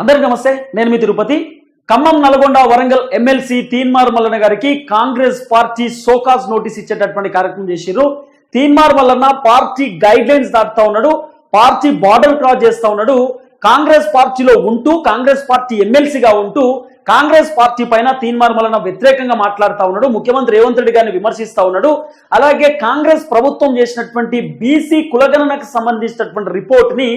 అందరికి నమస్తే నేను మీ తిరుపతి. ఖమ్మం నల్గొండ వరంగల్ ఎమ్మెల్సీ తీన్మార్ మల్లన్న గారికి Congress party show cause notice ఇచ్చేటటువంటి కార్యక్రమం చేశారు Teenmar Mallanna party guide lines దాటుతా ఉన్నాడు పార్టీ బార్డర్ క్రాస్ చేస్తా ఉన్నాడు. కాంగ్రెస్ పార్టీలో ఉంటూ కాంగ్రెస్ పార్టీ ఎమ్మెల్సీగా ఉంటూ కాంగ్రెస్ పార్టీ పైన తీన్మార్ మల్లన్న వ్యతిరేకంగా మాట్లాడుతా ఉన్నాడు ముఖ్యమంత్రి రేవంత్ రెడ్డి గారిని విమర్శిస్తూ ఉన్నాడు. అలాగే కాంగ్రెస్ ప్రభుత్వం చేసినటువంటి బీసీ కులగణనకు సంబంధించినటువంటి రిపోర్ట్ని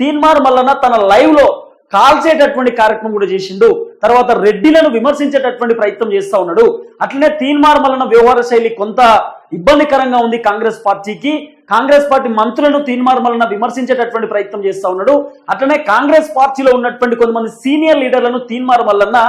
తీన్మార్ మల్లన్న తన లైవ్లో కాల్చేటటువంటి కార్యక్రమం కూడా చేసిండు. తర్వాత రెడ్డిలను విమర్శించేటటువంటి ప్రయత్నం చేస్తా ఉన్నాడు. అట్లనే తీన్మార్ మలన వ్యవహార శైలి కొంత ఇబ్బందికరంగా ఉంది కాంగ్రెస్ పార్టీకి. కాంగ్రెస్ పార్టీ మంత్రులను తీన్మార్ విమర్శించేటటువంటి ప్రయత్నం చేస్తా ఉన్నాడు. అట్లనే కాంగ్రెస్ పార్టీలో ఉన్నటువంటి కొంతమంది సీనియర్ లీడర్లను తీన్మార్మల్లన్న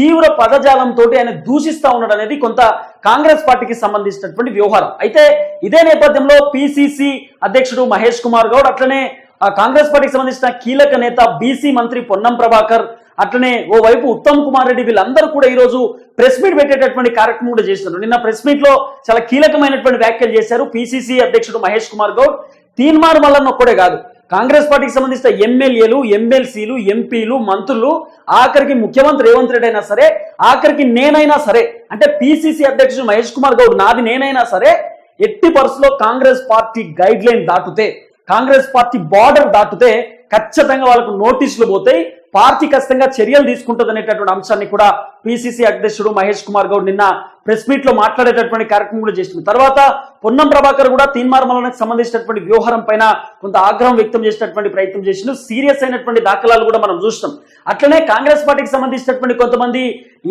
తీవ్ర పదజాలంతో ఆయన దూషిస్తా ఉన్నాడు అనేది కొంత కాంగ్రెస్ పార్టీకి సంబంధించినటువంటి వ్యవహారం. అయితే ఇదే నేపథ్యంలో పిసిసి అధ్యక్షుడు మహేష్ కుమార్ గౌడ్ అట్లనే ఆ కాంగ్రెస్ పార్టీకి సంబంధించిన కీలక నేత బీసీ మంత్రి పొన్నం ప్రభాకర్ అట్లనే ఓవైపు ఉత్తమ్ కుమార్ రెడ్డి వీళ్ళందరూ కూడా ఈరోజు ప్రెస్ మీట్ పెట్టేటటువంటి కార్యక్రమం కూడా చేస్తున్నారు. నిన్న ప్రెస్ మీట్లో చాలా కీలకమైనటువంటి వ్యాఖ్యలు చేశారు పిసిసి అధ్యక్షుడు మహేష్ కుమార్ గౌడ్. తీన్మార్ మల్లన్న ఒక్కడే కాదు కాంగ్రెస్ పార్టీకి సంబంధించిన ఎమ్మెల్యేలు ఎమ్మెల్సీలు ఎంపీలు మంత్రులు ఆఖరికి ముఖ్యమంత్రి రేవంత్ రెడ్డి అయినా సరే ఆఖరికి నేనైనా సరే అంటే పిసిసి అధ్యక్షుడు మహేష్ కుమార్ గౌడ్ నాది నేనైనా సరే ఎట్టి పర్సులో కాంగ్రెస్ పార్టీ గైడ్ లైన్ దాటితే కాంగ్రెస్ పార్టీ బార్డర్ దాటితే ఖచ్చితంగా వాళ్ళకు నోటీసులు పోతాయి. పార్టీ ఖచ్చితంగా చర్యలు తీసుకుంటుంది అనేటటువంటి అంశాన్ని కూడా పిసిసి అధ్యక్షుడు మహేష్ కుమార్ గౌడ్ నిన్న ప్రెస్ మీట్లో మాట్లాడేటటువంటి కార్యక్రమం కూడా చేసింది. తర్వాత పొన్నం ప్రభాకర్ కూడా తీన్మార్మలకు సంబంధించినటువంటి వ్యూహారం పైన కొంత ఆగ్రహం వ్యక్తం చేసినటువంటి ప్రయత్నం చేసిండు. సీరియస్ అయినటువంటి దాఖలాలు కూడా మనం చూస్తాం అట్లనే కాంగ్రెస్ పార్టీకి సంబంధించినటువంటి కొంతమంది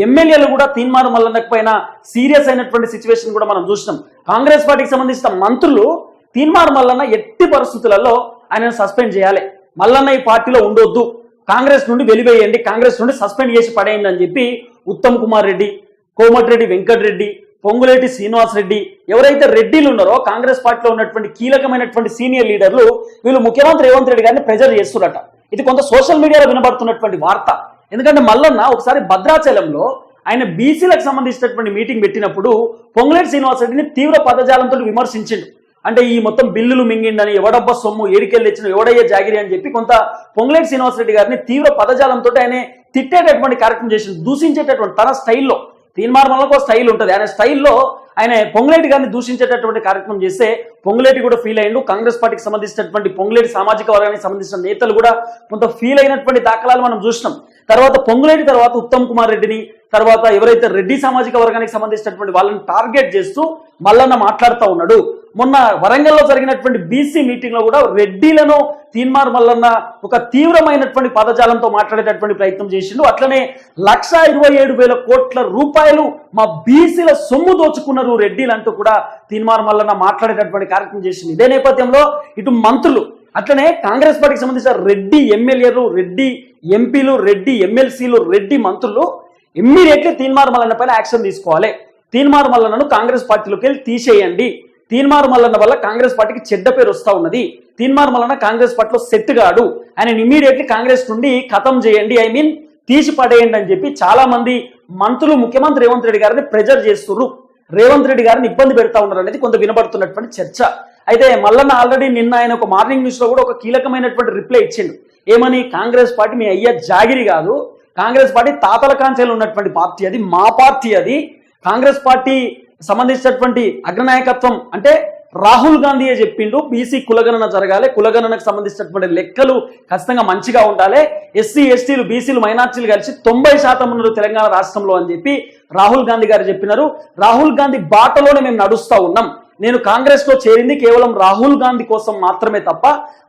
ఎమ్మెల్యేలు కూడా తీన్మారు మల్లన్నకు పైన సీరియస్ అయినటువంటి సిచ్యువేషన్ కూడా మనం చూసినాం. కాంగ్రెస్ పార్టీకి సంబంధించిన మంత్రులు తీన్మార్ మల్లన్న ఎట్టి పరిస్థితులలో ఆయనను సస్పెండ్ చేయాలి. మల్లన్న ఈ పార్టీలో ఉండొద్దు. కాంగ్రెస్ నుండి వెలివేయండి. కాంగ్రెస్ నుండి సస్పెండ్ చేసి పడేయండి అని చెప్పి ఉత్తమ్ కుమార్ రెడ్డి కోమటిరెడ్డి వెంకటరెడ్డి పొంగులేటి శ్రీనివాస్ రెడ్డి ఎవరైతే రెడ్డిలు ఉన్నారో కాంగ్రెస్ పార్టీలో ఉన్నటువంటి కీలకమైనటువంటి సీనియర్ లీడర్లు వీళ్ళు ముఖ్యమంత్రి రేవంత్ రెడ్డి గారిని ప్రెజర్ చేస్తున్నట ఇది కొంత సోషల్ మీడియాలో వినబడుతున్నటువంటి వార్త. ఎందుకంటే మల్లన్న ఒకసారి భద్రాచలంలో ఆయన బీసీలకు సంబంధించినటువంటి మీటింగ్ పెట్టినప్పుడు పొంగులేటి శ్రీనివాస్ రెడ్డిని తీవ్ర పదజాలంతో విమర్శించిండు. అంటే ఈ మొత్తం బిల్లులు మింగిండని ఎవడబ్బ సొమ్ము ఏడికెళ్ళిచ్చిన ఎవడయ్యే జాగిరి అని చెప్పి కొంత పొంగులేటి శ్రీనివాసరెడ్డి గారిని తీవ్ర పదజాలంతో ఆయన తిట్టేటటువంటి కార్యక్రమం చేసింది దూషించేటటువంటి తన స్టైల్లో తీన్మార్మలకు ఒక స్టైల్ ఉంటుంది. ఆయన స్టైల్లో ఆయన పొంగులేటి గారిని దూషించేటటువంటి కార్యక్రమం చేస్తే పొంగులేటి కూడా ఫీల్ అయ్యిండు. కాంగ్రెస్ పార్టీకి సంబంధించినటువంటి పొంగులేటి సామాజిక వర్గానికి సంబంధించిన నేతలు కూడా కొంత ఫీల్ అయినటువంటి దాఖలాలు మనం చూసినాం. తర్వాత పొంగులేటి తర్వాత ఉత్తమ్ కుమార్ రెడ్డిని తర్వాత ఎవరైతే రెడ్డి సామాజిక వర్గానికి సంబంధించినటువంటి వాళ్ళని టార్గెట్ చేస్తూ మల్లన్న మాట్లాడుతూ ఉన్నాడు. మొన్న వరంగల్లో జరిగినటువంటి బీసీ మీటింగ్లో కూడా రెడ్డిలను తీన్మార్ మల్లన్న ఒక తీవ్రమైనటువంటి పదజాలంతో మాట్లాడేటటువంటి ప్రయత్నం చేసిండు. అట్లనే లక్ష ఇరవై ఏడు వేల కోట్ల రూపాయలు మా బీసీల సొమ్ము దోచుకున్నారు రెడ్డిలు అంటూ కూడా తీన్మార్ మల్లన్న మాట్లాడేటటువంటి కార్యక్రమం చేసింది ఇదే నేపథ్యంలో ఇటు మంత్రులు అట్లనే కాంగ్రెస్ పార్టీకి సంబంధించిన రెడ్డి ఎమ్మెల్యేలు రెడ్డి ఎంపీలు రెడ్డి ఎమ్మెల్సీలు రెడ్డి మంత్రులు ఇమ్మీడియట్లీ తీన్మార్ మల్లన్న పైన యాక్షన్ తీసుకోవాలి. తీన్మార్ మల్లన్నను కాంగ్రెస్ పార్టీలోకి వెళ్ళి తీసేయండి. తీన్మార్ మల్లన్న వల్ల కాంగ్రెస్ పార్టీకి చెడ్డ పేరు వస్తా ఉన్నది. తీన్మార్ మల్లన్న కాంగ్రెస్ పార్టీలో సెట్ ఆయన ఇమ్మీడియట్లీ కాంగ్రెస్ నుండి ఖతం చేయండి ఐ మీన్ తీసి పడేయండి అని చెప్పి చాలా మంది మంత్రులు ముఖ్యమంత్రి రేవంత్ రెడ్డి గారిని ప్రెజర్ చేస్తున్నారు రేవంత్ రెడ్డి గారిని ఇబ్బంది పెడతా ఉన్నారు అనేది కొంత వినబడుతున్నటువంటి చర్చ. అయితే మల్లన్న ఆల్రెడీ నిన్న ఆయన ఒక మార్నింగ్ న్యూస్లో కూడా ఒక కీలకమైనటువంటి రిప్లై ఇచ్చిండు. ఏమని? కాంగ్రెస్ పార్టీ మీ అయ్యా జాగిరి కాదు. కాంగ్రెస్ పార్టీ తాతల కాంచెలు ఉన్నటువంటి పార్టీ అది మా పార్టీ అది. కాంగ్రెస్ పార్టీ సంబంధించినటువంటి అగ్రనాయకత్వం అంటే రాహుల్ గాంధీయే చెప్పిండు. బీసీ కులగణన జరగాలి. కులగణనకు సంబంధించినటువంటి లెక్కలు ఖచ్చితంగా మంచిగా ఉండాలి. ఎస్సీ ఎస్టీలు బీసీలు మైనార్టీలు కలిసి తొంభై శాతం ఉన్నారు తెలంగాణ రాష్ట్రంలో అని చెప్పి రాహుల్ గాంధీ గారు చెప్పినారు. రాహుల్ గాంధీ బాటలోనే మేము నడుస్తూ ఉన్నాం. నేను కాంగ్రెస్లో చేరింది కేవలం రాహుల్ గాంధీ కోసం మాత్రమే తప్ప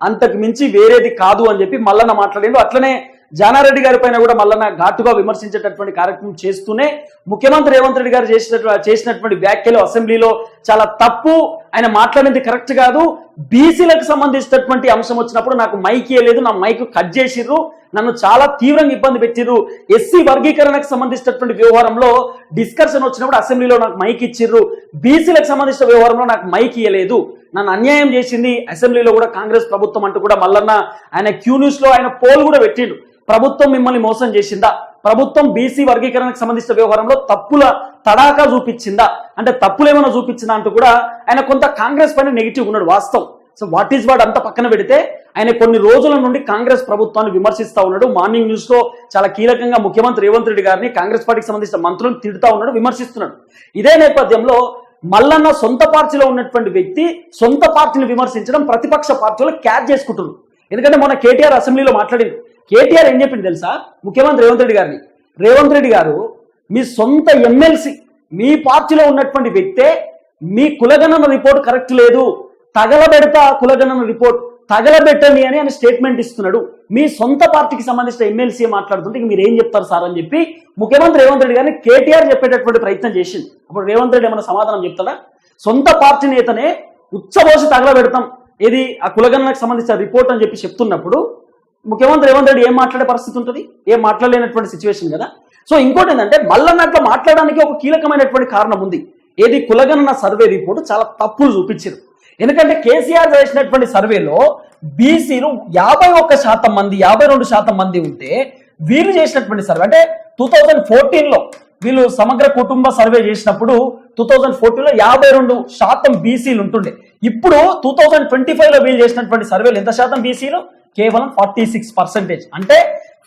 అంతకు మించి వేరేది కాదు అని చెప్పి మల్లన్న మాట్లాడిండు. అట్లనే జానారెడ్డి గారి పైన కూడా మల్లన్న ఘాటుగా విమర్శించేటటువంటి కార్యక్రమం చేస్తూనే ముఖ్యమంత్రి రేవంత్ రెడ్డి గారు చేసిన చేసినటువంటి వ్యాఖ్యలు అసెంబ్లీలో చాలా తప్పు. ఆయన మాట్లాడింది కరెక్ట్ కాదు. బీసీలకు సంబంధించినటువంటి అంశం వచ్చినప్పుడు నాకు మైక్ ఇవ్వలేదు నా మైక్ కట్ చేసిర్రు నన్ను చాలా తీవ్రంగా ఇబ్బంది పెట్టిర్రు. ఎస్సీ వర్గీకరణకు సంబంధించినటువంటి వ్యవహారంలో డిస్కషన్ వచ్చినప్పుడు అసెంబ్లీలో నాకు మైక్ ఇచ్చిర్రు. బీసీలకు సంబంధించిన వ్యవహారంలో నాకు మైక్ ఇవ్వలేదు నన్ను అన్యాయం చేసింది అసెంబ్లీలో కూడా కాంగ్రెస్ ప్రభుత్వం అంటూ కూడా మల్లన్న ఆయన క్యూ న్యూస్లో ఆయన పోల్ కూడా పెట్టిండు. ప్రభుత్వం మిమ్మల్ని మోసం చేసిందా? ప్రభుత్వం బీసీ వర్గీకరణకు సంబంధించిన వ్యవహారంలో తప్పుల తడాకా చూపించిందా? అంటే తప్పులు ఏమైనా చూపించిందా అంటూ కూడా ఆయన కొంత కాంగ్రెస్ పైన నెగిటివ్ ఉన్నాడు వాస్తవం. సో వాట్ ఈస్ వాడు అంతా పక్కన పెడితే ఆయన కొన్ని రోజుల నుండి కాంగ్రెస్ ప్రభుత్వాన్ని విమర్శిస్తా ఉన్నాడు. మార్నింగ్ న్యూస్లో చాలా కీలకంగా ముఖ్యమంత్రి రేవంత్ రెడ్డి గారిని కాంగ్రెస్ పార్టీకి సంబంధించిన మంత్రులను తిడుతా ఉన్నాడు విమర్శిస్తున్నాడు. ఇదే నేపథ్యంలో మల్లన్న సొంత పార్టీలో ఉన్నటువంటి వ్యక్తి సొంత పార్టీని విమర్శించడం ప్రతిపక్ష పార్టీలో క్యాచ్ చేసుకుంటున్నారు ఎందుకంటే మొన్న కేటీఆర్ అసెంబ్లీలో మాట్లాడింది. కేటీఆర్ ఏం చెప్పింది తెలుసా? ముఖ్యమంత్రి రేవంత్ రెడ్డి గారిని. రేవంత్ రెడ్డి గారు మీ సొంత ఎమ్మెల్సీ మీ పార్టీలో ఉన్నటువంటి వ్యక్తే మీ కులగణన రిపోర్ట్ కరెక్ట్ లేదు. తగలబెడతా కులగణన రిపోర్ట్ తగలబెట్టండి అని ఆయన స్టేట్మెంట్ ఇస్తున్నాడు. మీ సొంత పార్టీకి సంబంధించిన ఎమ్మెల్సీ మాట్లాడుతుంటే మీరు ఏం చెప్తారు సార్ అని చెప్పి ముఖ్యమంత్రి రేవంత్ రెడ్డి గారిని కేటీఆర్ చెప్పేటటువంటి ప్రయత్నం చేసింది అప్పుడు రేవంత్ రెడ్డి ఏమైనా సమాధానం చెప్తాడా? సొంత పార్టీ నేతనే ఉచ్చబోసి తగలబెడతాం. ఇది ఆ కులగణనకు సంబంధించిన రిపోర్ట్ అని చెప్పి చెప్తున్నప్పుడు ముఖ్యమంత్రి రేవంత్ రెడ్డి ఏం మాట్లాడే పరిస్థితి ఉంటుంది? ఏం మాట్లాడలేనటువంటి సిచ్యువేషన్ కదా? సో ఇంకోటి ఏంటంటే మల్లన్నట్లో మాట్లాడడానికి ఒక కీలకమైనటువంటి కారణం ఉంది. ఏది? కులగణన సర్వే రిపోర్ట్ చాలా తప్పులు చూపించారు ఎందుకంటే కేసీఆర్ చేసినటువంటి సర్వేలో బీసీలు యాభై ఒక్క శాతం మంది యాభై రెండు శాతం మంది ఉంటే వీళ్ళు చేసినటువంటి సర్వే అంటే టూ థౌజండ్ ఫోర్టీన్లో వీళ్ళు సమగ్ర కుటుంబ సర్వే చేసినప్పుడు టూ థౌజండ్ ఫోర్టీన్లో యాభై రెండు శాతం బీసీలు ఉంటుండే. ఇప్పుడు టూ థౌజండ్ ట్వంటీ ఫైవ్లో వీళ్ళు చేసినటువంటి సర్వేలు ఎంత శాతం బీసీలు కేవలం ఫార్టీ సిక్స్ పర్సెంటేజ్ అంటే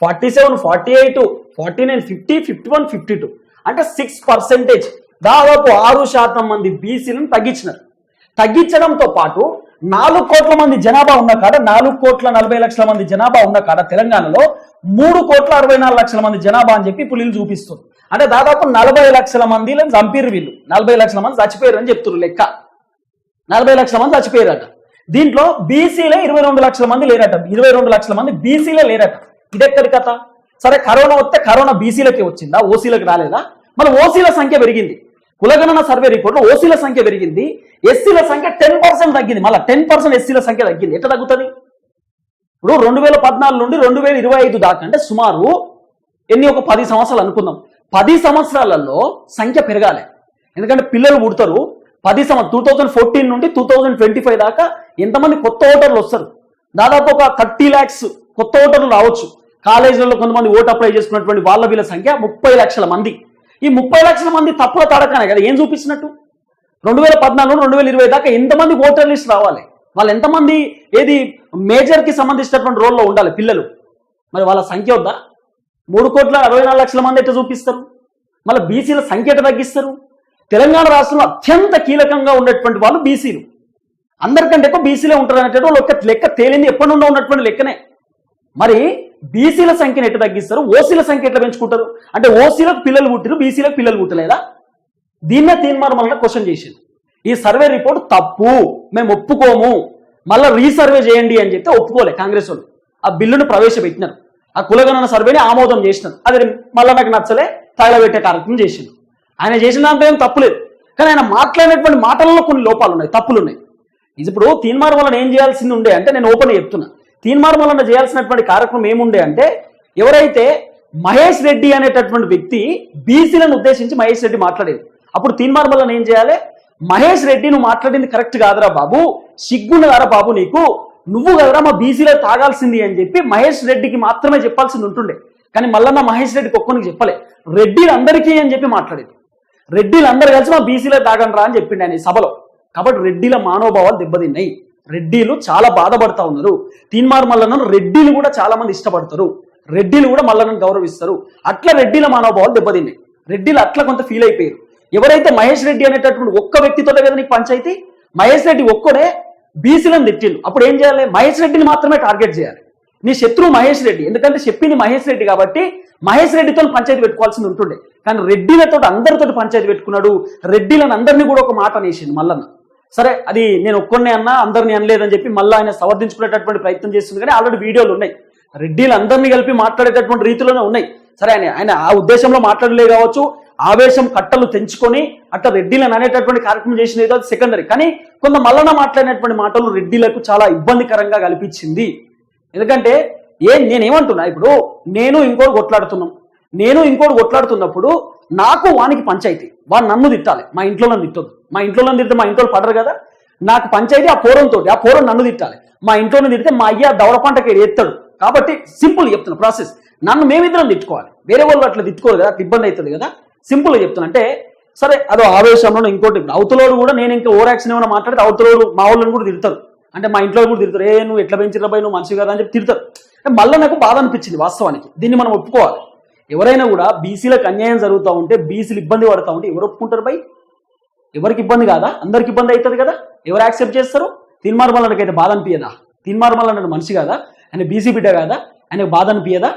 forty seven forty eight forty nine fifty fifty one fifty two అంటే సిక్స్ పర్సెంటేజ్ దాదాపు ఆరు శాతం మంది బీసీలను తగ్గించినారు. తగ్గించడంతో పాటు నాలుగు కోట్ల మంది జనాభా ఉన్న కాడ నాలుగు కోట్ల నలభై లక్షల మంది జనాభా ఉన్న కాడ తెలంగాణలో మూడు కోట్ల అరవై నాలుగు లక్షల మంది జనాభా అని చెప్పి పులిలు చూపిస్తుంది. అంటే దాదాపు నలభై లక్షల మంది చంపిరు వీళ్ళు. నలభై లక్షల మంది చచ్చిపోయారు అని చెప్తున్నారు లెక్క. నలభై లక్షల మంది చచ్చిపోయారట. దీంట్లో బీసీలే ఇరవై రెండు లక్షల మంది లేరట. ఇరవై రెండు లక్షల మంది బీసీలే లేరట. ఇదెక్కడి కథ? సరే కరోనా వస్తే కరోనా బీసీలకే వచ్చిందా? ఓసీలకు రాలేదా? మన ఓసీల సంఖ్య పెరిగింది. కులగణన సర్వే రిపోర్ట్లో ఓసీల సంఖ్య పెరిగింది. ఎస్సీల సంఖ్య టెన్ పర్సెంట్ తగ్గింది. మళ్ళీ టెన్ పర్సెంట్ ఎస్సీల సంఖ్య తగ్గింది. ఎట్లా తగ్గుతుంది? ఇప్పుడు రెండు వేల పద్నాలుగు నుండి రెండు వేల ఇరవై ఐదు దాకా అంటే సుమారు ఎన్ని ఒక పది సంవత్సరాలు అనుకుందాం. పది సంవత్సరాలలో సంఖ్య పెరగాలి. ఎందుకంటే పిల్లలు పుడతారు. పది సంవత్సరం టూ థౌజండ్ ఫోర్టీన్ నుండి టూ థౌజండ్ ట్వంటీ ఫైవ్ దాకా ఎంతమంది కొత్త ఓటర్లు వస్తారు. దాదాపు ఒక థర్టీ ల్యాక్స్ కొత్త ఓటర్లు రావచ్చు. కాలేజీలలో కొంతమంది ఓటు అప్లై చేసుకున్నటువంటి వాళ్ళ వీళ్ళ సంఖ్య ముప్పై లక్షల మంది. ఈ ముప్పై లక్షల మంది తప్పుల తడకనే కదా ఏం చూపిస్తున్నట్టు? రెండు వేల పద్నాలుగు రెండు వేల ఇరవై దాకా ఎంతమంది ఓటర్ లిస్ట్ రావాలి? వాళ్ళు ఎంతమంది ఏది మేజర్కి సంబంధించినటువంటి రోల్లో ఉండాలి పిల్లలు? మరి వాళ్ళ సంఖ్య వద్దా? మూడు కోట్ల అరవై నాలుగు లక్షల మంది ఎట్లా చూపిస్తారు. మళ్ళీ బీసీల సంఖ్య తగ్గిస్తారు. తెలంగాణ రాష్ట్రంలో అత్యంత కీలకంగా ఉన్నటువంటి వాళ్ళు బీసీలు అందరికంటే ఎక్కువ బీసీలే ఉంటారు అనేటువంటి వాళ్ళు ఒక లెక్క తేలింది ఎప్పటి నుండో ఉన్నటువంటి లెక్కనే. మరి బీసీల సంఖ్యను ఎట్లా తగ్గిస్తారు? ఓసీల సంఖ్య ఎట్లా పెంచుకుంటారు? అంటే ఓసీలకు పిల్లలు పుట్టిరు బీసీలకు పిల్లలు పుట్టలేదా? దీన్నే తీర్మానం వల్ల క్వశ్చన్ చేసింది. ఈ సర్వే రిపోర్ట్ తప్పు. మేము ఒప్పుకోము. మళ్ళీ రీసర్వే చేయండి అని చెప్తే ఒప్పుకోలే కాంగ్రెస్ వాళ్ళు. ఆ బిల్లును ప్రవేశపెట్టినారు. ఆ కులగణన సర్వేని ఆమోదం చేసినారు అది మళ్ళీ నాకు నచ్చలే తగలబెట్టే కార్యక్రమం చేసిండు. ఆయన చేసిన దాంట్లో ఏం తప్పులేదు కానీ ఆయన మాట్లాడినటువంటి మాటలలో కొన్ని లోపాలు ఉన్నాయి తప్పులు ఉన్నాయి ఇది ఇప్పుడు తీన్మార్ వలన ఏం చేయాల్సింది ఉండే అంటే నేను ఓపెన్ చెప్తున్నా. తీన్మార్ వలన చేయాల్సినటువంటి కార్యక్రమం ఏముండే అంటే ఎవరైతే మహేష్ రెడ్డి అనేటటువంటి వ్యక్తి బీసీలను ఉద్దేశించి మహేష్ రెడ్డి మాట్లాడేది. అప్పుడు తీన్మార్ వలన ఏం చేయాలి? మహేష్ రెడ్డి నువ్వు మాట్లాడింది కరెక్ట్ కాదురా బాబు. సిగ్గున్నదారా బాబు నీకు? నువ్వు కదరా మా బీసీలో తాగాల్సింది అని చెప్పి మహేష్ రెడ్డికి మాత్రమే చెప్పాల్సింది ఉంటుండే. కానీ మల్లన్న మహేష్ రెడ్డికి ఒక్కరికి చెప్పలే. రెడ్డిలందరికీ అని చెప్పి మాట్లాడేది. రెడ్డిలందరూ కలిసి మా బీసీలో తాగండి రా అని చెప్పిండు ఆయన సభలో. కాబట్టి రెడ్డిల మానోభావాలు దెబ్బతిన్నాయి. రెడ్డిలు చాలా బాధపడతా ఉన్నారు. తీన్మార్ మల్లన్నను రెడ్డిలు కూడా చాలా మంది ఇష్టపడతారు. రెడ్డిలు కూడా మల్లన్నను గౌరవిస్తారు. అట్లా రెడ్డిల మానోభావాలు దెబ్బతిన్నాయి. రెడ్డిలు అట్లా కొంత ఫీల్ అయిపోయారు. ఎవరైతే మహేష్ రెడ్డి అనేటటువంటి ఒక్క వ్యక్తితో కదా నీకు పంచాయితీ? మహేష్ రెడ్డి ఒక్కడే బీసీలను తిట్టిండు. అప్పుడు ఏం చేయాలి? మహేష్ రెడ్డిని మాత్రమే టార్గెట్ చేయాలి. నీ శత్రువు మహేష్ రెడ్డి. ఎందుకంటే చెప్పింది మహేష్ రెడ్డి కాబట్టి మహేష్ రెడ్డితో పంచాయతీ పెట్టుకోవాల్సింది ఉంటుండే. కానీ రెడ్డిలతో అందరితో పంచాయతీ పెట్టుకున్నాడు. రెడ్డిలను అందరినీ కూడా ఒక మాట అనేసిండు మల్లన్న. సరే అది నేను ఒక్కడినే అన్నా అందరినీ అనలేదని చెప్పి మళ్ళీ ఆయన సవర్థించుకునేటటువంటి ప్రయత్నం చేస్తుంది కానీ ఆల్రెడీ వీడియోలు ఉన్నాయి. రెడ్డిలు అందరినీ కలిపి మాట్లాడేటటువంటి రీతిలోనే ఉన్నాయి. సరే ఆయన ఆయన ఆ ఉద్దేశంలో మాట్లాడలే కావచ్చు. ఆవేశం కట్టలు తెంచుకొని అట్లా రెడ్డిలను అనేటటువంటి కార్యక్రమం చేసిన ఏదో సెకండరీ కానీ కొంత మల్లన మాట్లాడినటువంటి మాటలు రెడ్డిలకు చాలా ఇబ్బందికరంగా కల్పించింది. ఎందుకంటే ఏ నేనేమంటున్నా ఇప్పుడు నేను ఇంకోటి కొట్లాడుతున్నాం. నేను ఇంకోటి కొట్లాడుతున్నప్పుడు నాకు వానికి పంచాయతీ. వాడు నన్ను తిట్టాలి. మా ఇంట్లో నన్ను మా ఇంట్లో నన్ను తిడితే మా ఇంట్లో పడరు కదా. నాకు పంచాయతీ ఆ పోరంతో ఆ పోరం నన్ను తిట్టాలి. మా ఇంట్లో తిడితే మా అయ్య దవడ పంటకి ఎత్తాడు. కాబట్టి సింపుల్ చెప్తున్నా ప్రాసెస్. నన్ను మేమిద్దరం తిట్టుకోవాలి. వేరే వాళ్ళు అట్లా తిట్టుకోరు కదా అట్లా ఇబ్బంది అవుతుంది కదా. సింపుల్గా చెప్తున్నా. అంటే సరే అదో ఆవేశంలో ఇంకోటి అవతలోడు కూడా నేను ఇంకా ఓవర్ యాక్షన్ ఏమైనా మాట్లాడితే అవతలోడు మా వాళ్ళని కూడా తిడతారు అంటే మా ఇంట్లో కూడా తిడతారు ఏ నువ్వు ఎట్లా పెంచిన పోయి నువ్వు మనిషి కదా అని చెప్పి తిడతారు అంటే మళ్ళీ నాకు బాధ అనిపించింది వాస్తవానికి. దీన్ని మనం ఒప్పుకోవాలి. ఎవరైనా కూడా బీసీలకు అన్యాయం జరుగుతూ ఉంటే బీసీలు ఇబ్బంది పడుతూ ఉంటే ఎవరు ఒప్పుకుంటారు బై ఎవరికి ఇబ్బంది కాదా? అందరికి ఇబ్బంది అవుతుంది కదా? ఎవరు యాక్సెప్ట్ చేస్తారు? తిన్మార్ మల్లనకైతే బాధ అనిపించదా తిన్మార్ మల్లన్న మనిషి కాదా? ఆయన బీసీ బిడ్డ కాదా? ఆయనకు బాధ అనిపించదా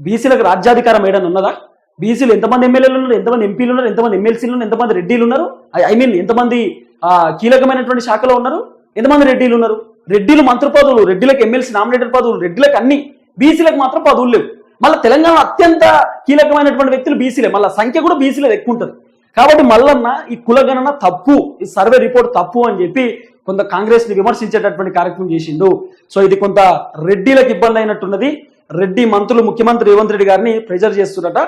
బీసీలకు రాజ్యాధికారం ఏడని ఉన్నదా? బీసీలు ఎంతమంది ఎమ్మెల్యేలు ఉన్నారు? ఎంతమంది ఎంపీలు ఉన్నారు? ఎంతమంది ఎమ్మెల్సీలు ఉన్నారు? ఎంతమంది రెడ్డిలు ఉన్నారు? ఐ మీన్ ఎంతమంది ఆ, కీలకమైనటువంటి శాఖలో ఉన్నారు? ఎంతమంది రెడ్డిలు ఉన్నారు? రెడ్డిలు మంత్రి పదవులు రెడ్డిలకు ఎమ్మెల్సీ నామినేటెడ్ పదవులు రెడ్డిలకు అన్ని బీసీలకు మాత్రం పదవులు లేవు. మళ్ళీ తెలంగాణ అత్యంత కీలకమైనటువంటి వ్యక్తులు బీసీలే మళ్ళీ సంఖ్య కూడా బీసీలే ఎక్కువ ఉంటుంది. కాబట్టి మల్లన్న ఈ కులగణన తప్పు ఈ సర్వే రిపోర్ట్ తప్పు అని చెప్పి కొంత కాంగ్రెస్ని విమర్శించేటటువంటి కార్యక్రమం చేసిండు. సో ఇది కొంత రెడ్డిలకు ఇబ్బంది అయినట్టున్నది. రెడ్డి మంత్రులు ముఖ్యమంత్రి రేవంత్ రెడ్డి గారిని ప్రెజర్ చేస్తున్నట.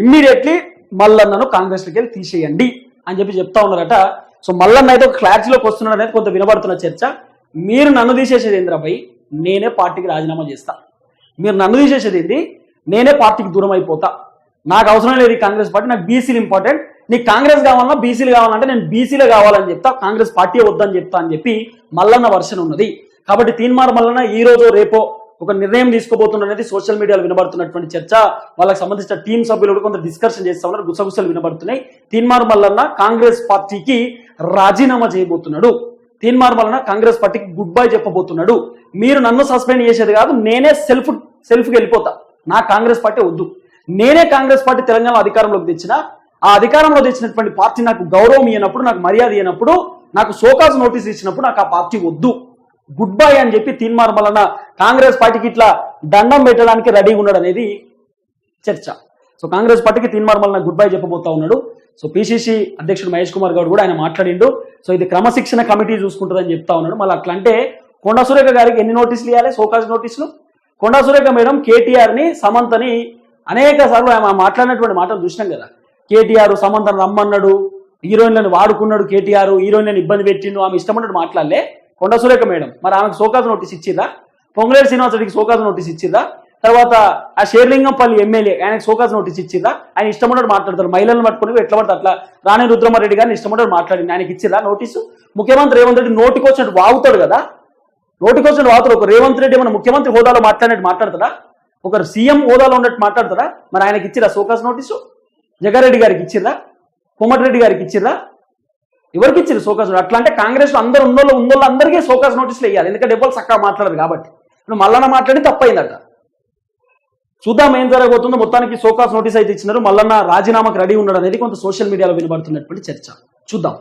ఇమ్మీడియట్లీ మల్లన్నను కాంగ్రెస్లోకి వెళ్ళి తీసేయండి అని చెప్పి చెప్తా ఉన్నారట. సో మల్లన్న అయితే ఒక క్లారిటీలోకి వస్తున్నాడు అనేది కొంత వినబడుతున్న చర్చ. మీరు నన్ను తీసేసేది ఏంద్రాబాయ్ నేనే పార్టీకి రాజీనామా చేస్తా. మీరు నన్ను తీసేసేది ఏంది? నేనే పార్టీకి దూరం అయిపోతా. నాకు అవసరం లేదు కాంగ్రెస్ పార్టీ నాకు బీసీలు ఇంపార్టెంట్ నీకు కాంగ్రెస్ కావాలన్నా బీసీలు కావాలంటే నేను బీసీలో కావాలని చెప్తా కాంగ్రెస్ పార్టీ వద్దని చెప్తా అని చెప్పి మల్లన్న వర్షన్ ఉన్నది. కాబట్టి తీన్మార్ మల్లన్న ఈ రోజు రేపో ఒక నిర్ణయం తీసుకోబోతున్నది సోషల్ మీడియాలో వినబడుతున్నటువంటి చర్చ. వాళ్ళకి సంబంధించిన టీం సభ్యులు కూడా కొంత డిస్కషన్ చేస్తా ఉన్నారు. గుసగుసలు వినబడుతున్నాయి. తీన్మార్ మల్లన్న కాంగ్రెస్ పార్టీకి రాజీనామా చేయబోతున్నాడు. తీన్మార్ మల్లన్న కాంగ్రెస్ పార్టీకి గుడ్ బై చెప్పబోతున్నాడు. మీరు నన్ను సస్పెండ్ చేసేది కాదు నేనే సెల్ఫ్ సెల్ఫ్కి వెళ్ళిపోతా. నా కాంగ్రెస్ పార్టీ వద్దు. నేనే కాంగ్రెస్ పార్టీ తెలంగాణ అధికారంలోకి తెచ్చిన ఆ అధికారంలో తెచ్చినటువంటి పార్టీ నాకు గౌరవం ఇవ్వనప్పుడు నాకు మర్యాద ఇవ్వనప్పుడు నాకు సోకాజ్ నోటీస్ ఇచ్చినప్పుడు నాకు ఆ పార్టీ వద్దు. గుడ్ బై అని చెప్పి తీన్మార్ మల్లన్న కాంగ్రెస్ పార్టీకి ఇట్లా దండం పెట్టడానికి రెడీగా ఉన్నాడు అనేది చర్చ. సో కాంగ్రెస్ పార్టీకి తీన్మార్ గుడ్ బై చెప్పబోతా ఉన్నాడు. సో పిసిసి అధ్యక్షుడు మహేష్ కుమార్ గౌడ్ కూడా ఆయన మాట్లాడిండు. సో ఇది క్రమశిక్షణ కమిటీ చూసుకుంటుందని చెప్తా ఉన్నాడు. మళ్ళీ అట్లా అంటే కొండా సురేఖ గారికి ఎన్ని నోటీసులు ఇవ్వాలి? సోకాజ్ నోటీసులు? కొండా సురేఖ మేడం కేటీఆర్ని సమంతని అనేక సార్లు ఆమె మాట్లాడినటువంటి మాటలు చూసినాం కదా. కేటీఆర్ సమంతను రమ్మన్నాడు. హీరోయిన్లను వాడుకున్నాడు కేటీఆర్. హీరోయిన్లను ఇబ్బంది పెట్టిండు. ఆమె ఇష్టం ఉన్నట్టు మాట్లాడలే. కొండ సురేఖ మేడం. మరి ఆమెకు సోకాజ్ నోటీస్ ఇచ్చిందా? పొంగులేరు శ్రీనివాసరెడ్డికి సోకాజ్ నోటీస్ ఇచ్చిందా తర్వాత ఆ షేర్లింగంపల్లి ఎమ్మెల్యే ఆయనకు సోకాజ్ నోటీస్ ఇచ్చిందా ఆయన ఇష్టమన్నట్టు మాట్లాడతారు. మహిళలను పట్టుకుని ఎట్లా పడితే అట్లా రాణి రుద్రమారెడ్డి గారిని ఇష్టమన్నట్టు మాట్లాడింది. ఆయనకి ఇచ్చిందా నోటీసు? ముఖ్యమంత్రి రేవంత్ రెడ్డి నోటికి వచ్చినట్టు వాగుతాడు కదా? నోటికి వచ్చినట్టు వాగుతాడు. ఒక రేవంత్ రెడ్డి మన ముఖ్యమంత్రి హోదాలో మాట్లాడినట్టు మాట్లాడతాడా? ఒకరు సీఎం హోదాలో ఉన్నట్టు మాట్లాడతాడా? మరి ఆయనకి ఇచ్చిరా సోకాజ్ నోటీసు? జగారెడ్డి గారికి ఇచ్చిరా కోమటిరెడ్డి గారికి ఇచ్చిరా ఎవరికి ఇచ్చారు సోకాస్ అట్లా అంటే కాంగ్రెస్లో అందరు ఉన్నోళ్ళు ఉన్నోళ్ళు అందరికీ సోకాస్ నోటీసులు వేయాలి ఎందుకంటే ఎవరు చక్కగా మాట్లాడదు కాబట్టి. ఇప్పుడు మల్లన్న మాట్లాడి తప్పైందట. చూద్దాం ఏం జరగబోతుందో. మొత్తానికి సోకాస్ నోటీస్ అయితే ఇచ్చినారు. మల్లన్న రాజీనామాకు రెడీ ఉన్నాడు అనేది కొంత సోషల్ మీడియాలో వినబడుతున్నటువంటి చర్చ. చూద్దాం.